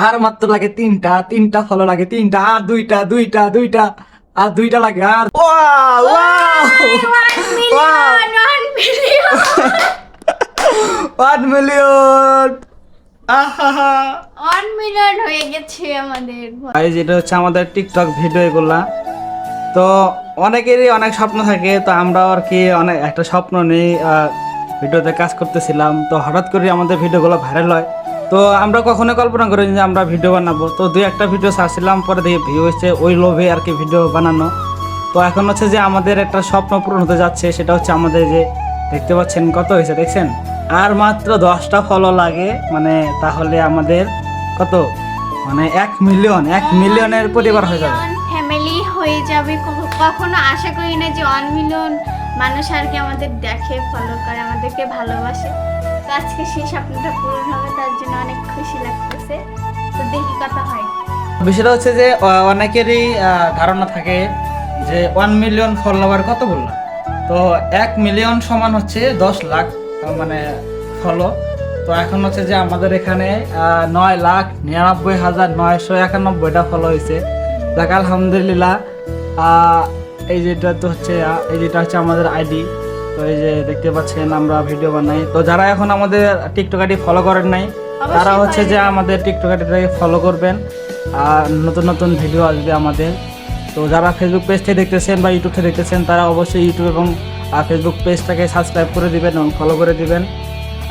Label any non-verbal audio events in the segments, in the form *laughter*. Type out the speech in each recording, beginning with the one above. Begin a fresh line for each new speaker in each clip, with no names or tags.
আর মাত্র লাগে তিনটা তিনটা ফলো লাগে তিনটা আর দুইটা দুইটা দুইটা আর দুইটা লাগে আর wow wow. One million
one million. হয়ে গেছে আমাদের।
হচ্ছে আমাদের টিকটক ভিডিও এগুলা। তো অনেকেরই অনেক স্বপ্ন থাকে তো আমরাও আর কি অনেক একটা স্বপ্ন নেই আহ, ভিডিওতে কাজ করতেছিলাম। তো হঠাৎ করে আমাদের ভিডিওগুলো ভাইরাল হয়। তো আমরা কখনো কল্পনা করিনি যে আমরা ভিডিও বানাবো। তো দুই একটা ভিডিও ছাড়ছিলাম পরে দেখি ভিউ হচ্ছে ওই লোভে আর কি ভিডিও বানানো। তো এখন হচ্ছে যে আমাদের একটা স্বপ্ন পূরণ হতে যাচ্ছে সেটা হচ্ছে আমাদের যে দেখতে পাচ্ছেন কত হয়েছে দেখছেন? আর মাত্র দশটা ফলো লাগে মানে তাহলে আমাদের কত? মানে এক মিলিয়ন এক মিলিয়নের পরিবার হয়ে যাবে।
ফ্যামিলি হয়ে যাবে। কখনো আশা করি না যে ওয়ান মিলিয়ন মানুষ আর কি আমাদের দেখে ফলো করে আমাদেরকে ভালোবাসে। আজকে সেই স্বপ্নটা পূরণ হবে, তার জন্য অনেক খুশি লাগতেছে। তো দেখি কথা হয়।
বিষয়টা হচ্ছে যে অনেকেরই ধারণা থাকে যে ওয়ান মিলিয়ন ফলোয়ার কত বললাম তো এক মিলিয়ন সমান হচ্ছে দশ লাখ মানে ফলো তো এখন হচ্ছে যে আমাদের এখানে নয় লাখ নিরানব্বই হাজার নয়শো একানব্বইটা ফলো হয়েছে। যাক, আলহামদুলিল্লাহ এই যেটা তো হচ্ছে এই যেটা হচ্ছে আমাদের আইডি তো এই যে দেখতে পাচ্ছেন আমরা ভিডিও বানাই। তো যারা এখন আমাদের টিকটক আইডি ফলো করেন নাই তারা হচ্ছে যে আমাদের টিকটক আইডিটাকে ফলো করবেন আর নতুন নতুন ভিডিও আসবে আমাদের। তো যারা ফেসবুক পেজ থেকে দেখতেছেন বা ইউটিউব থেকে দেখতেছেন তারা অবশ্যই ইউটিউব এবং ফেসবুক পেজটাকে সাবস্ক্রাইব করে দিবেন এবং ফলো করে দিবেন।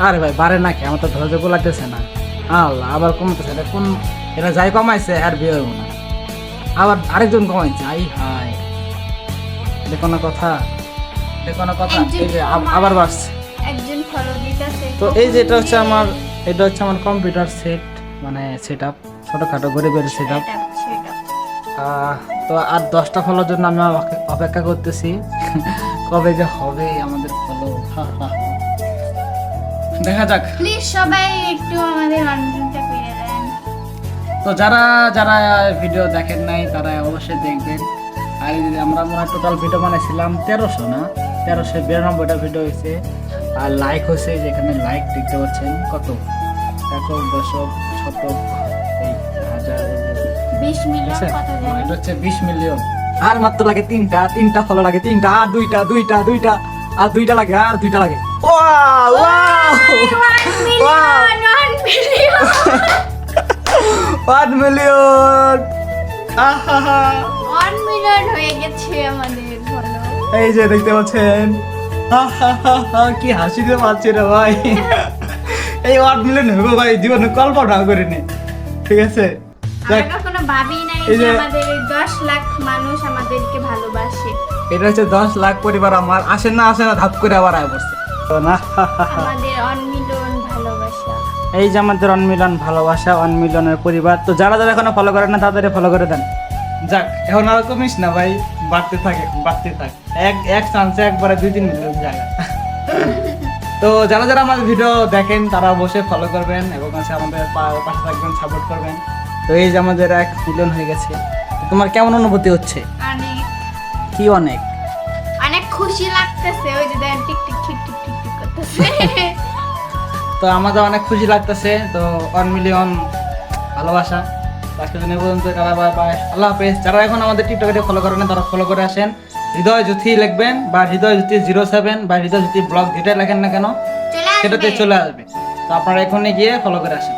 আরে ভাই বাড়ে নাকি আমার তো ধৈর্য লাগতেছে না। আল্লাহ আবার কমতেছে এটা কোন এটা যাই কমাইছে আর বিয়ে হইব না। আবার আরেকজন কমাইছে আই হাই দেখো না কথা। দেখো না কথা? এই যে আব- আবার বাড়ছে।
একজন ফলো দিতেছে।
তো এই যে এটা হচ্ছে আমার এটা হচ্ছে আমার কম্পিউটার সেট মানে সেট আপ ছোটোখাটো গরিবের সেট আপ তো আর দশটা ফলোর জন্য আমি অপেক্ষা করতেছি। *laughs* কবে যে হবে আমাদের ফলো দেখা যাক।
প্লিজ সবাই একটু আমাদের অনলাইনটা করে দেন।
তো যারা যারা ভিডিও দেখেন নাই তারা অবশ্যই দেখবেন। আর এই যে আমরা মনে টোটাল ভিডিও বানাইছিলাম তেরোশো না? তেরোশো বিরানব্বইটা ভিডিও হয়েছে। আর লাইক হয়েছে যেখানে লাইক দেখতে পাচ্ছেন। কত? একক দশক শতক এই হাজার এটা হচ্ছে বিশ মিলিয়ন। আর মাত্র লাগে তিনটা তিনটা ফলো লাগে তিনটা আর দুইটা দুইটা দুইটা আর দুইটা লাগে আর দুইটা লাগে।
ওয়ান মিলিয়ন
মিলিয়ন আহা
ওয়ান মিলিয়ন হয়ে গেছে আমাদের।
এই যে দেখতে পাচ্ছেন। কি হাসি দিয়ে পাচ্ছি রে ভাই। এই ওয়ান মিলিয়ন হইব ভাই জীবনে কল্পনা করিনি। ঠিক আছে? এই
যে
যে-
আমাদের দশ লাখ মানুষ আমাদেরকে ভালোবাসে।
এটা হচ্ছে দশ লাখ পরিবার আমার। আসে না আসে না ধাপ করে আবার আয় বসছে তো না
আমাদের ওয়ান ভালোবাসা।
এই যে আমাদের অনমিলন ভালোবাসা অনমিলনের পরিবার। তো যারা যারা এখনও ফলো করেন না তাদের ফলো করে দেন। যাক এখন আর কমিস না ভাই বাড়তে থাকে বাড়তে থাক। এক এক চান্সে একবারে দুই তিন মিলিয়ন জায়গা তো যারা যারা আমাদের ভিডিও দেখেন তারা অবশ্যই ফলো করবেন এবং হচ্ছে আমাদের পাশে থাকবেন সাপোর্ট করবেন। তো এই যে আমাদের এক মিলিয়ন হয়ে গেছে। তোমার কেমন অনুভূতি হচ্ছে?
অনেক।
কি অনেক?
অনেক খুশি লাগতেছে ওই যে দেখেন tick tick tick tick tick tick করতেছে।
তো আমাদের অনেক খুশি লাগতেছে তো ওয়ান মিলিয়ন ভালোবাসা। তো আজকের জন্য পর্যন্ত বাই আল্লাহ হাফেজ। যারা এখন আমাদের টিকটকে ফলো করেন তারা ফলো করে আসেন। হৃদয় জ্যোতি লিখবেন বা হৃদয় জ্যোতি জিরো সেভেন বা হৃদয় জ্যোতি ব্লগ যেটাই লেখেন না কেন সেটাতে চলে আসবে। তো আপনারা এখনই গিয়ে ফলো করে আসেন।